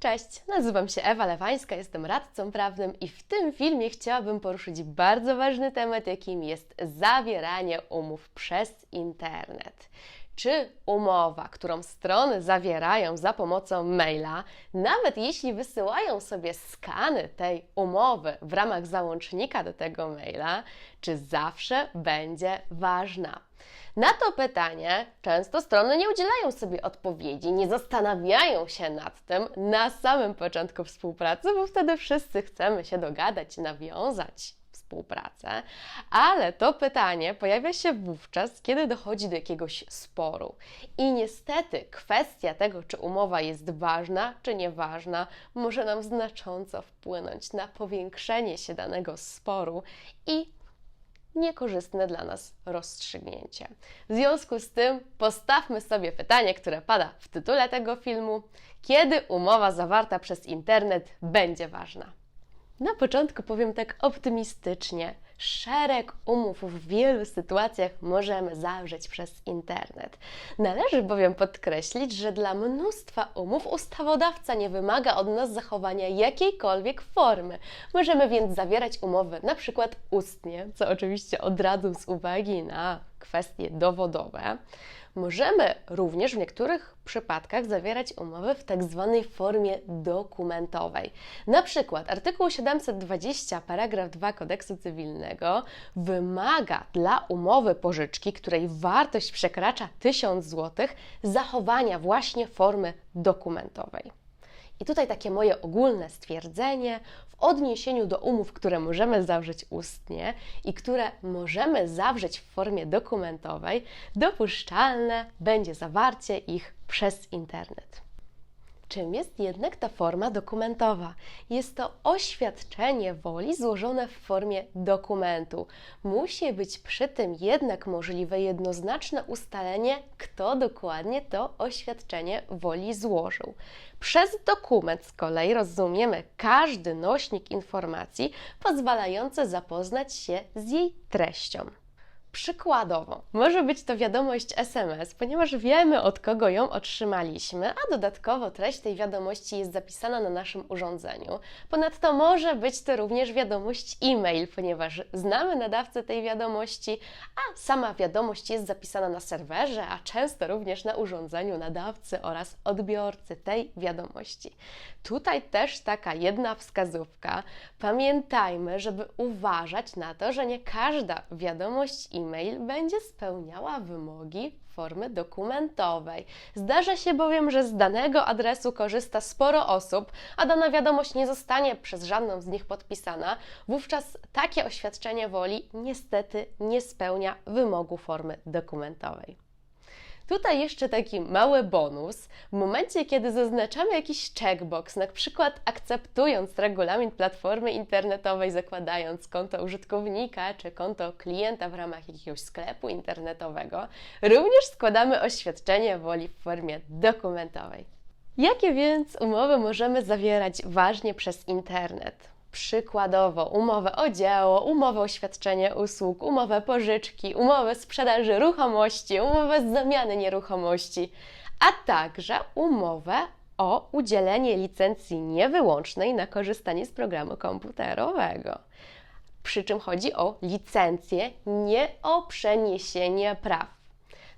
Cześć, nazywam się Ewa Lewańska, jestem radcą prawnym i w tym filmie chciałabym poruszyć bardzo ważny temat, jakim jest zawieranie umów przez internet. Czy umowa, którą strony zawierają za pomocą maila, nawet jeśli wysyłają sobie skany tej umowy w ramach załącznika do tego maila, czy zawsze będzie ważna? Na to pytanie często strony nie udzielają sobie odpowiedzi, nie zastanawiają się nad tym na samym początku współpracy, bo wtedy wszyscy chcemy się dogadać, nawiązać współpracę, ale to pytanie pojawia się wówczas, kiedy dochodzi do jakiegoś sporu. I niestety kwestia tego, czy umowa jest ważna, czy nieważna, może nam znacząco wpłynąć na powiększenie się danego sporu i niekorzystne dla nas rozstrzygnięcie. W związku z tym postawmy sobie pytanie, które pada w tytule tego filmu: kiedy umowa zawarta przez internet będzie ważna? Na początku powiem tak optymistycznie. Szereg umów w wielu sytuacjach możemy zawrzeć przez internet. Należy bowiem podkreślić, że dla mnóstwa umów ustawodawca nie wymaga od nas zachowania jakiejkolwiek formy. Możemy więc zawierać umowy na przykład ustnie, co oczywiście odradzą z uwagi na kwestie dowodowe. Możemy również w niektórych przypadkach zawierać umowy w tak zwanej formie dokumentowej. Na przykład artykuł 720 paragraf 2 kodeksu cywilnego wymaga dla umowy pożyczki, której wartość przekracza 1000 zł, zachowania właśnie formy dokumentowej. I tutaj takie moje ogólne stwierdzenie w odniesieniu do umów, które możemy zawrzeć ustnie i które możemy zawrzeć w formie dokumentowej, dopuszczalne będzie zawarcie ich przez internet. Czym jest jednak ta forma dokumentowa? Jest to oświadczenie woli złożone w formie dokumentu. Musi być przy tym jednak możliwe jednoznaczne ustalenie, kto dokładnie to oświadczenie woli złożył. Przez dokument z kolei rozumiemy każdy nośnik informacji pozwalający zapoznać się z jej treścią. Przykładowo, może być to wiadomość SMS, ponieważ wiemy od kogo ją otrzymaliśmy, a dodatkowo treść tej wiadomości jest zapisana na naszym urządzeniu. Ponadto może być to również wiadomość e-mail, ponieważ znamy nadawcę tej wiadomości, a sama wiadomość jest zapisana na serwerze, a często również na urządzeniu nadawcy oraz odbiorcy tej wiadomości. Tutaj też taka jedna wskazówka. Pamiętajmy, żeby uważać na to, że nie każda wiadomość e-mail będzie spełniała wymogi formy dokumentowej. Zdarza się bowiem, że z danego adresu korzysta sporo osób, a dana wiadomość nie zostanie przez żadną z nich podpisana, wówczas takie oświadczenie woli niestety nie spełnia wymogu formy dokumentowej. Tutaj jeszcze taki mały bonus. W momencie, kiedy zaznaczamy jakiś checkbox, na przykład akceptując regulamin platformy internetowej, zakładając konto użytkownika czy konto klienta w ramach jakiegoś sklepu internetowego, również składamy oświadczenie woli w formie dokumentowej. Jakie więc umowy możemy zawierać ważnie przez internet? Przykładowo umowę o dzieło, umowę o świadczenie usług, umowę pożyczki, umowę sprzedaży ruchomości, umowę zamiany nieruchomości, a także umowę o udzielenie licencji niewyłącznej na korzystanie z programu komputerowego. Przy czym chodzi o licencję, nie o przeniesienie praw.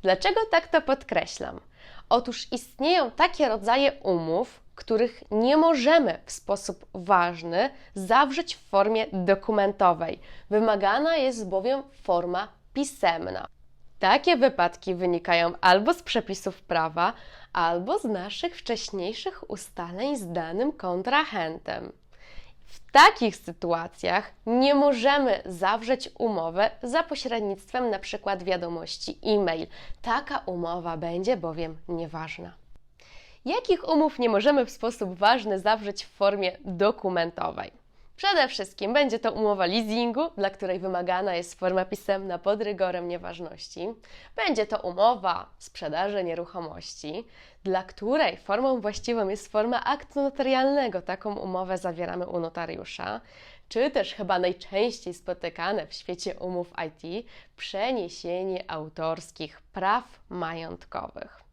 Dlaczego tak to podkreślam? Otóż istnieją takie rodzaje umów, których nie możemy w sposób ważny zawrzeć w formie dokumentowej. Wymagana jest bowiem forma pisemna. Takie wypadki wynikają albo z przepisów prawa, albo z naszych wcześniejszych ustaleń z danym kontrahentem. W takich sytuacjach nie możemy zawrzeć umowy za pośrednictwem np. wiadomości e-mail. Taka umowa będzie bowiem nieważna. Jakich umów nie możemy w sposób ważny zawrzeć w formie dokumentowej? Przede wszystkim będzie to umowa leasingu, dla której wymagana jest forma pisemna pod rygorem nieważności. Będzie to umowa sprzedaży nieruchomości, dla której formą właściwą jest forma aktu notarialnego. Taką umowę zawieramy u notariusza. Czy też chyba najczęściej spotykane w świecie umów IT przeniesienie autorskich praw majątkowych.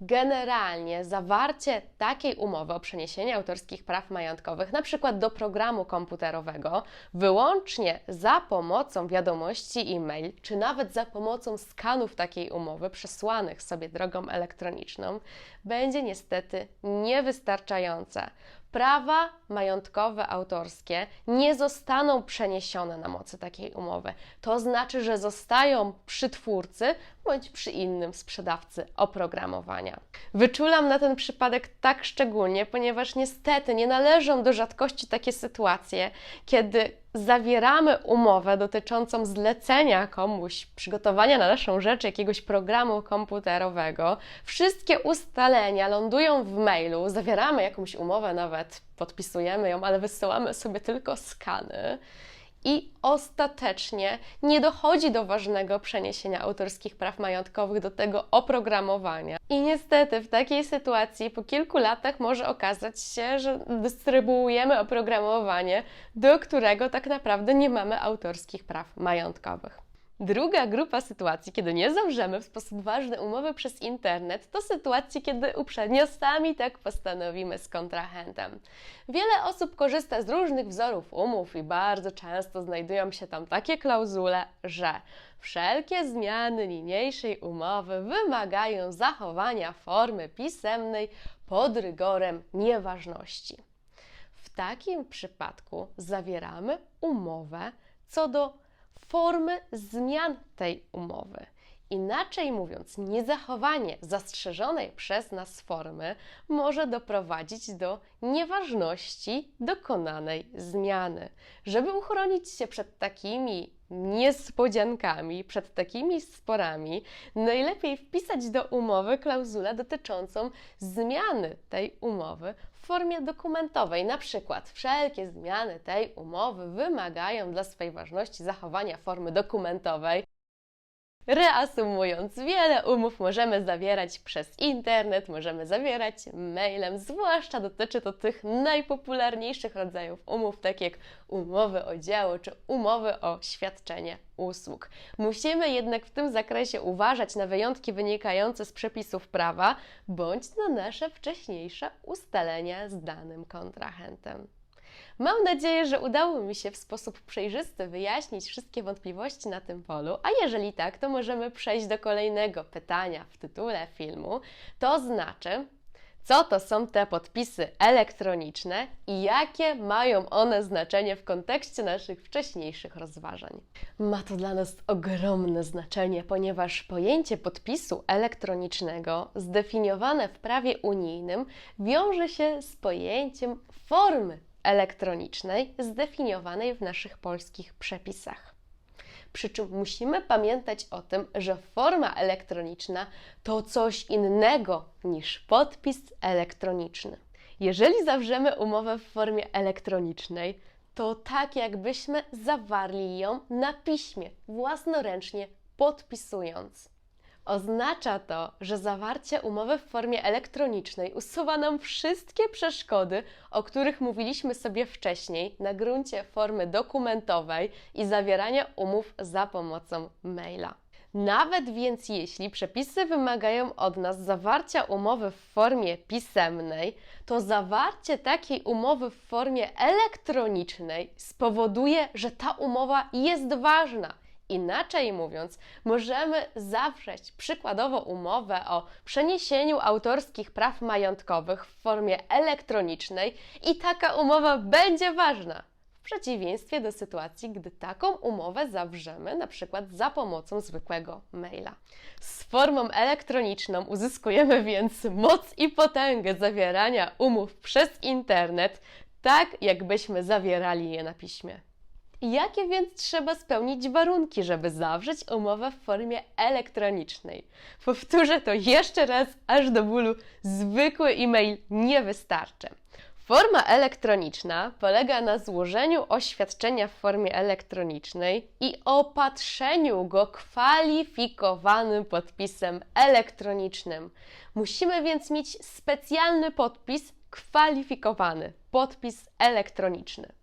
Generalnie zawarcie takiej umowy o przeniesienie autorskich praw majątkowych, na przykład do programu komputerowego, wyłącznie za pomocą wiadomości e-mail, czy nawet za pomocą skanów takiej umowy przesłanych sobie drogą elektroniczną, będzie niestety niewystarczające prawa majątkowe autorskie nie zostaną przeniesione na mocy takiej umowy. To znaczy, że zostają przy twórcy bądź przy innym sprzedawcy oprogramowania. Wyczulam na ten przypadek tak szczególnie, ponieważ niestety nie należą do rzadkości takie sytuacje, kiedy zawieramy umowę dotyczącą zlecenia komuś przygotowania na naszą rzecz jakiegoś programu komputerowego. Wszystkie ustalenia lądują w mailu, zawieramy jakąś umowę, nawet podpisujemy ją, ale wysyłamy sobie tylko skany i ostatecznie nie dochodzi do ważnego przeniesienia autorskich praw majątkowych do tego oprogramowania. I niestety w takiej sytuacji po kilku latach może okazać się, że dystrybuujemy oprogramowanie, do którego tak naprawdę nie mamy autorskich praw majątkowych. Druga grupa sytuacji, kiedy nie zawrzemy w sposób ważny umowy przez internet, to sytuacje, kiedy uprzednio sami tak postanowimy z kontrahentem. Wiele osób korzysta z różnych wzorów umów i bardzo często znajdują się tam takie klauzule, że wszelkie zmiany niniejszej umowy wymagają zachowania formy pisemnej pod rygorem nieważności. W takim przypadku zawieramy umowę co do formy zmian tej umowy. Inaczej mówiąc, niezachowanie zastrzeżonej przez nas formy może doprowadzić do nieważności dokonanej zmiany. Żeby uchronić się przed takimi niespodziankami, przed takimi sporami, najlepiej wpisać do umowy klauzulę dotyczącą zmiany tej umowy w formie dokumentowej. Na przykład, wszelkie zmiany tej umowy wymagają dla swej ważności zachowania formy dokumentowej. Reasumując, wiele umów możemy zawierać przez internet, możemy zawierać mailem, zwłaszcza dotyczy to tych najpopularniejszych rodzajów umów, tak jak umowy o dzieło czy umowy o świadczenie usług. Musimy jednak w tym zakresie uważać na wyjątki wynikające z przepisów prawa bądź na nasze wcześniejsze ustalenia z danym kontrahentem. Mam nadzieję, że udało mi się w sposób przejrzysty wyjaśnić wszystkie wątpliwości na tym polu, a jeżeli tak, to możemy przejść do kolejnego pytania w tytule filmu. To znaczy, co to są te podpisy elektroniczne i jakie mają one znaczenie w kontekście naszych wcześniejszych rozważań. Ma to dla nas ogromne znaczenie, ponieważ pojęcie podpisu elektronicznego zdefiniowane w prawie unijnym wiąże się z pojęciem formy elektronicznej zdefiniowanej w naszych polskich przepisach. Przy czym musimy pamiętać o tym, że forma elektroniczna to coś innego niż podpis elektroniczny. Jeżeli zawrzemy umowę w formie elektronicznej, to tak jakbyśmy zawarli ją na piśmie, własnoręcznie podpisując. Oznacza to, że zawarcie umowy w formie elektronicznej usuwa nam wszystkie przeszkody, o których mówiliśmy sobie wcześniej, na gruncie formy dokumentowej i zawierania umów za pomocą maila. Nawet więc jeśli przepisy wymagają od nas zawarcia umowy w formie pisemnej, to zawarcie takiej umowy w formie elektronicznej spowoduje, że ta umowa jest ważna Inaczej mówiąc, możemy zawrzeć przykładowo umowę o przeniesieniu autorskich praw majątkowych w formie elektronicznej i taka umowa będzie ważna. W przeciwieństwie do sytuacji, gdy taką umowę zawrzemy na przykład za pomocą zwykłego maila. Z formą elektroniczną uzyskujemy więc moc i potęgę zawierania umów przez internet, tak jakbyśmy zawierali je na piśmie. Jakie więc trzeba spełnić warunki, żeby zawrzeć umowę w formie elektronicznej? Powtórzę to jeszcze raz, aż do bólu. Zwykły e-mail nie wystarczy. Forma elektroniczna polega na złożeniu oświadczenia w formie elektronicznej i opatrzeniu go kwalifikowanym podpisem elektronicznym. Musimy więc mieć specjalny podpis kwalifikowany, podpis elektroniczny.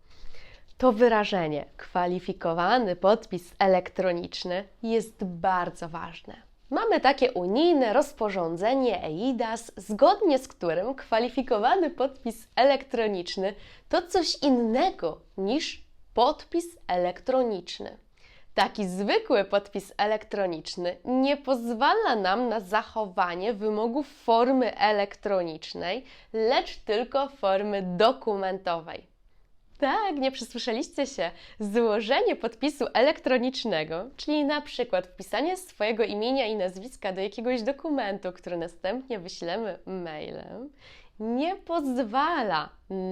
To wyrażenie kwalifikowany podpis elektroniczny jest bardzo ważne. Mamy takie unijne rozporządzenie EIDAS, zgodnie z którym kwalifikowany podpis elektroniczny to coś innego niż podpis elektroniczny. Taki zwykły podpis elektroniczny nie pozwala nam na zachowanie wymogów formy elektronicznej, lecz tylko formy dokumentowej. Tak, nie przesłyszeliście się. Złożenie podpisu elektronicznego, czyli na przykład wpisanie swojego imienia i nazwiska do jakiegoś dokumentu, który następnie wyślemy mailem, nie pozwala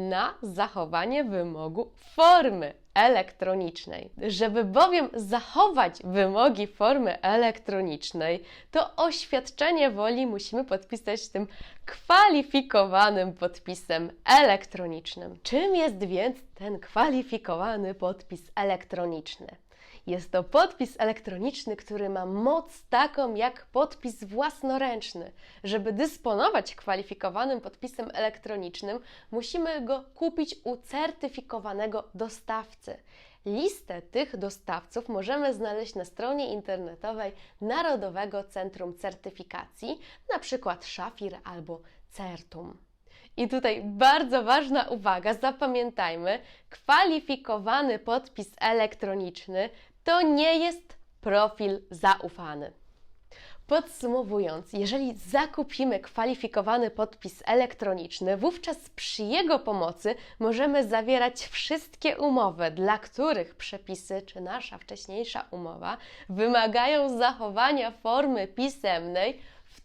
na zachowanie wymogu formy elektronicznej. Żeby bowiem zachować wymogi formy elektronicznej, to oświadczenie woli musimy podpisać tym kwalifikowanym podpisem elektronicznym. Czym jest więc ten kwalifikowany podpis elektroniczny? Jest to podpis elektroniczny, który ma moc taką jak podpis własnoręczny. Żeby dysponować kwalifikowanym podpisem elektronicznym, musimy go kupić u certyfikowanego dostawcy. Listę tych dostawców możemy znaleźć na stronie internetowej Narodowego Centrum Certyfikacji, przykład Szafir albo Certum. I tutaj bardzo ważna uwaga, zapamiętajmy, kwalifikowany podpis elektroniczny to nie jest profil zaufany. Podsumowując, jeżeli zakupimy kwalifikowany podpis elektroniczny, wówczas przy jego pomocy możemy zawierać wszystkie umowy, dla których przepisy czy nasza wcześniejsza umowa wymagają zachowania formy pisemnej,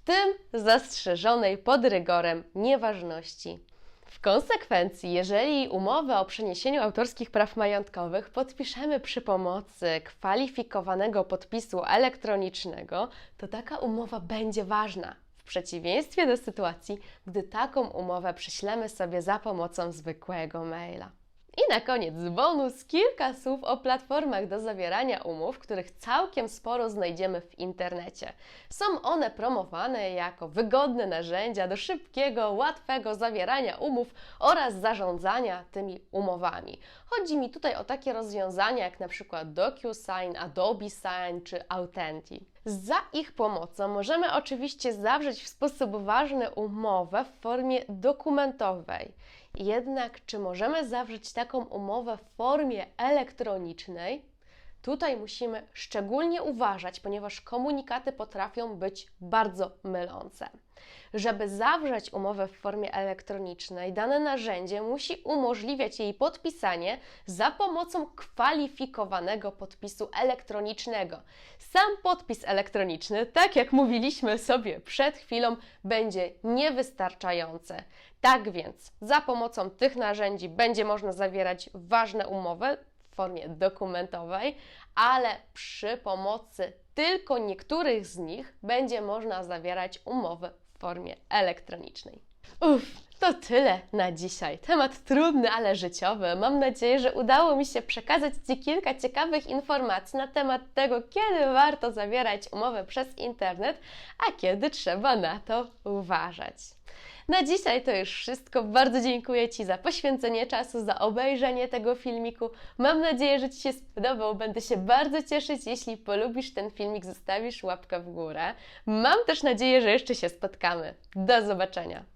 tym zastrzeżonej pod rygorem nieważności. W konsekwencji, jeżeli umowę o przeniesieniu autorskich praw majątkowych podpiszemy przy pomocy kwalifikowanego podpisu elektronicznego, to taka umowa będzie ważna. W przeciwieństwie do sytuacji, gdy taką umowę prześlemy sobie za pomocą zwykłego maila. I na koniec bonus, kilka słów o platformach do zawierania umów, których całkiem sporo znajdziemy w internecie. Są one promowane jako wygodne narzędzia do szybkiego, łatwego zawierania umów oraz zarządzania tymi umowami. Chodzi mi tutaj o takie rozwiązania jak na przykład DocuSign, Adobe Sign czy Authenti. Za ich pomocą możemy oczywiście zawrzeć w sposób ważny umowę w formie dokumentowej. Jednak czy możemy zawrzeć taką umowę w formie elektronicznej? Tutaj musimy szczególnie uważać, ponieważ komunikaty potrafią być bardzo mylące. Żeby zawrzeć umowę w formie elektronicznej, dane narzędzie musi umożliwiać jej podpisanie za pomocą kwalifikowanego podpisu elektronicznego. Sam podpis elektroniczny, tak jak mówiliśmy sobie przed chwilą, będzie niewystarczający. Tak więc, za pomocą tych narzędzi będzie można zawierać ważne umowy formie dokumentowej, ale przy pomocy tylko niektórych z nich będzie można zawierać umowy w formie elektronicznej. Uff, to tyle na dzisiaj. Temat trudny, ale życiowy. Mam nadzieję, że udało mi się przekazać Ci kilka ciekawych informacji na temat tego, kiedy warto zawierać umowę przez internet, a kiedy trzeba na to uważać. Na dzisiaj to już wszystko. Bardzo dziękuję Ci za poświęcenie czasu, za obejrzenie tego filmiku. Mam nadzieję, że Ci się spodobał. Będę się bardzo cieszyć, jeśli polubisz ten filmik, zostawisz łapkę w górę. Mam też nadzieję, że jeszcze się spotkamy. Do zobaczenia.